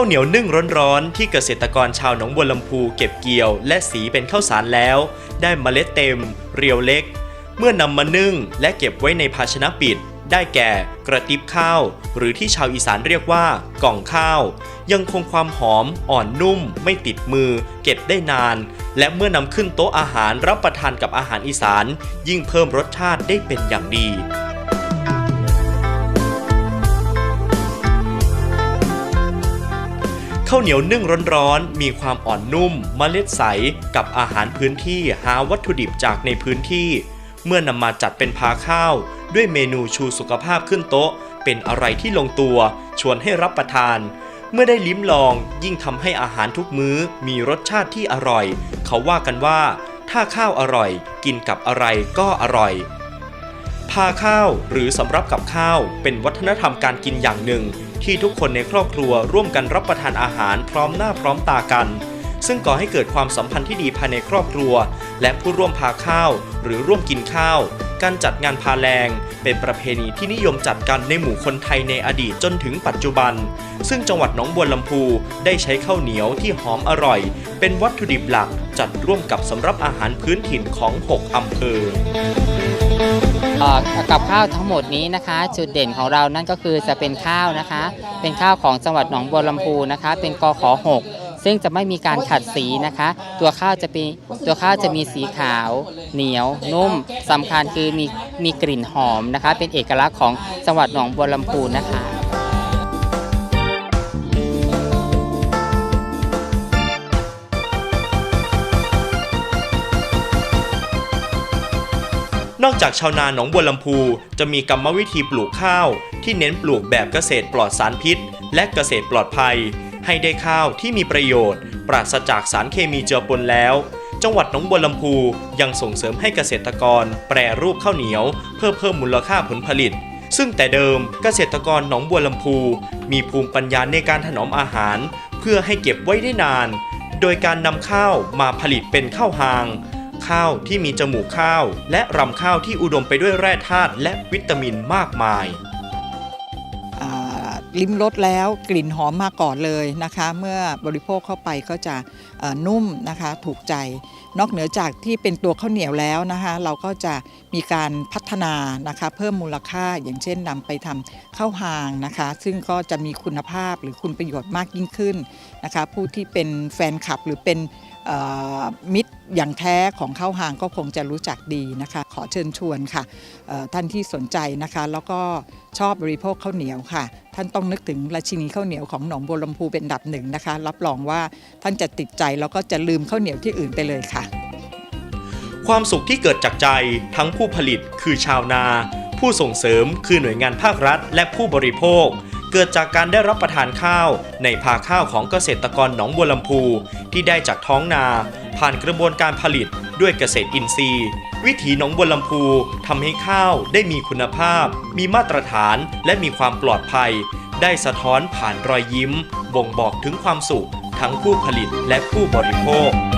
ข้าวเหนียวนึ่งร้อนๆ ที่เกษตรกรชาวหนองบัวลำพูเก็บเกี่ยว และสีเป็นข้าวสารแล้ว ได้เมล็ดเต็ม เรียวเล็ก เมื่อนำมานึ่งและเก็บไว้ในภาชนะปิด ได้แก่ กระติบข้าว หรือที่ชาวอีสานเรียกว่ากล่องข้าว ยังคงความหอมอ่อนนุ่ม ไม่ติดมือ เก็บได้นาน และเมื่อนำขึ้นโต๊ะอาหารรับประทานกับอาหารอีสาน ยิ่งเพิ่มรสชาติได้เป็นอย่างดี ข้าวเหนียวนึ่งร้อนๆ มีความอ่อนนุ่มเมล็ดใสกับอาหารพื้นที่หาวัตถุดิบจากในพื้นที่ เมื่อนำมาจัดเป็นพาข้าว ด้วยเมนูชูสุขภาพขึ้นโต๊ะ เป็นอะไรที่ลงตัว ชวนให้รับประทาน เมื่อได้ลิ้มลองยิ่งทำให้อาหารทุกมื้อ มีรสชาติที่อร่อย เขาว่ากันว่า ถ้าข้าวอร่อย กินกับอะไรก็อร่อยพาข้าวหรือสำรับกับข้าวเป็นวัฒนธรรมการกินอย่างหนึ่ง ที่ทุกคนในครอบครัวร่วมกันรับประทานอาหารพร้อมหน้าพร้อมตากัน ซึ่งก่อให้เกิดความสัมพันธ์ที่ดีภายในครอบครัว และผู้ร่วมพาข้าว หรือร่วมกินข้าว การจัดงานพาแรงเป็นประเพณีที่นิยมจัดกันในหมู่คนไทยในอดีตจนถึงปัจจุบัน ซึ่งจังหวัดหนองบัวลำพูได้ใช้ข้าวเหนียวที่หอมอร่อย เป็นวัตถุดิบหลักจัดร่วมกับสำรับอาหารพื้นถิ่นของ 6อำเภอเอ่อ กับข้าวทั้งหมดนี้นะคะ จุดเด่นของเรานั่นก็คือจะเป็นข้าวนะคะ เป็นข้าวของจังหวัดหนองบัวลำพูนะคะ เป็นกขอ6ซึ่งจะไม่มีการขัดสีนะคะ ตัวข้าวจะเป็นตัวข้าวจะมีสีขาว เหนียว นุ่มสำคัญคือมีมีกลิ่นหอมนะคะ เป็นเอกลักษณ์ของจังหวัดหนองบัวลำพูนะคะ นอกจากชาวนาหนองบัวลำพูจะมีกรรมวิธีปลูกข้าว ที่เน้นปลูกแบบเกษตรปลอดสารพิษ และเกษตรปลอดภัย ให้ได้ข้าวที่มีประโยชน์ ปราศจากสารเคมีเจือปนแล้ว จังหวัดหนองบัวลำพูยังส่งเสริมให้เกษตรกร แปรรูปข้าวเหนียว เพื่อเพิ่มมูลค่าผลผลิต ซึ่งแต่เดิมเกษตรกรหนองบัวลำพู มีภูมิปัญญาในการถนอมอาหาร เพื่อให้เก็บไว้ได้นาน โดยการนำข้าวมาผลิตเป็นข้าวหาง ข้าวที่มีจมูกข้าว และรำข้าวที่อุดมไปด้วยแร่ธาตุและวิตามินมากมาย ลิ้มรสแล้วกลิ่นหอมมาก่อนเลยนะคะ เมื่อบริโภคเข้าไปก็จะนุ่มนะคะถูกใจ นอกเหนือจากที่เป็นตัวข้าวเหนียวแล้วนะคะ เราก็จะมีการพัฒนานะคะ เพิ่มมูลค่าอย่างเช่นนำไปทำข้าวหางนะคะ ซึ่งก็จะมีคุณภาพหรือคุณประโยชน์มากยิ่งขึ้นนะคะ ผู้ที่เป็นแฟนคลับหรือเป็นมิตรอย่างแท้ของข้าวหางก็คงจะรู้จักดีนะคะ ขอเชิญชวนค่ะท่านที่สนใจนะคะ แล้วก็ชอบบริโภคข้าวเหนียวค่ะ ท่านต้องนึกถึงราชินีข้าวเหนียวของหนองบัวลำพูเป็นดับหนึ่งนะคะ รับรองว่าท่านจะติดใจแล้วก็จะลืมข้าวเหนียวที่อื่นไปเลยค่ะ ความสุขที่เกิดจากใจทั้งผู้ผลิตคือชาวนา ผู้ส่งเสริมคือหน่วยงานภาครัฐ และผู้บริโภค เกิดจากการได้รับประทานข้าว ในพาข้าวของเกษตรกรหนองบัวลำพูที่ได้จากท้องนา ผ่านกระบวนการผลิต ด้วยเกษตรอินทรีย์ วิถีหนองบัวลำพูทำให้ข้าวได้มีคุณภาพ มีมาตรฐานและมีความปลอดภัย ได้สะท้อนผ่านรอยยิ้ม บ่งบอกถึงความสุขทั้งผู้ผลิตและผู้บริโภค